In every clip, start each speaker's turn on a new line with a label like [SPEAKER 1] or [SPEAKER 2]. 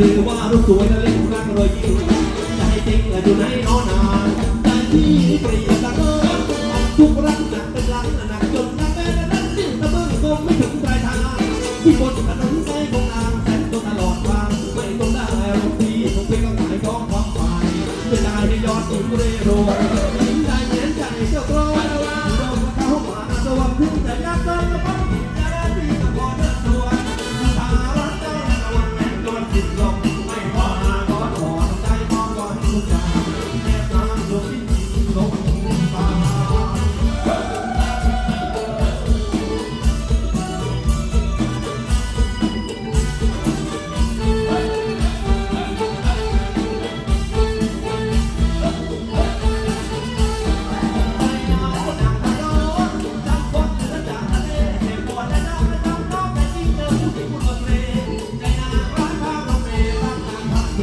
[SPEAKER 1] รูปสวยและเล่นรักรอยยิ้มใจจริงและอยู่ในน้อนานใจที่เปรียบดังเดิมทุกรักหนักเป็นลังหนักจนนักแม่นั้นสิ้นตะบึงคงไม่ถึงปลายทางที่บนถนนสายของนางแสนตัวตลอดทางไม่ต้องได้รถที่คงเป็นกระหายของความฝันไม่ได้ให้ยอดหญิงเร่โรยยิ้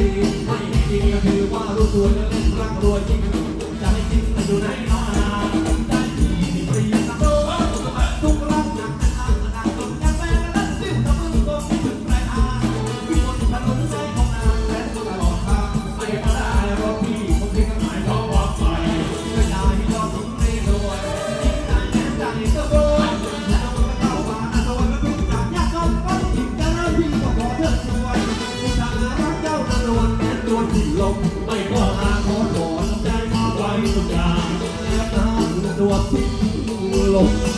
[SPEAKER 1] คือว่ารู้ตัวและเล่นรักรวยจริงใจจริงแต่อยู่ในน้องนาใจที่เปรียบกับโลกทุกรักหนักเป็นทางหนักจนยังแม้กระทั่งสิ้นตะมึงก็ไม่ถึงปลายทางที่บนถนนสายของนางและตลอดทางไม่ก็ได้รถพี่คงเพียงหมายเขาว่าไปไม่ได้ยอดถึงไม่รวยยิ่งได้แม้ใจก็โดนแล้วมันก็เข้ามาโดนแล้วทุกอย่างยากเกินก็ยิ่งจะเริ่มพี่ก็ขอเถิดช่วยผู้ชายรักเจ้า นางนวแม้นวลที่ลมไม่พอหาขอถอนได้ไว้ทุกอย่างแล้วนางนวลที่ลม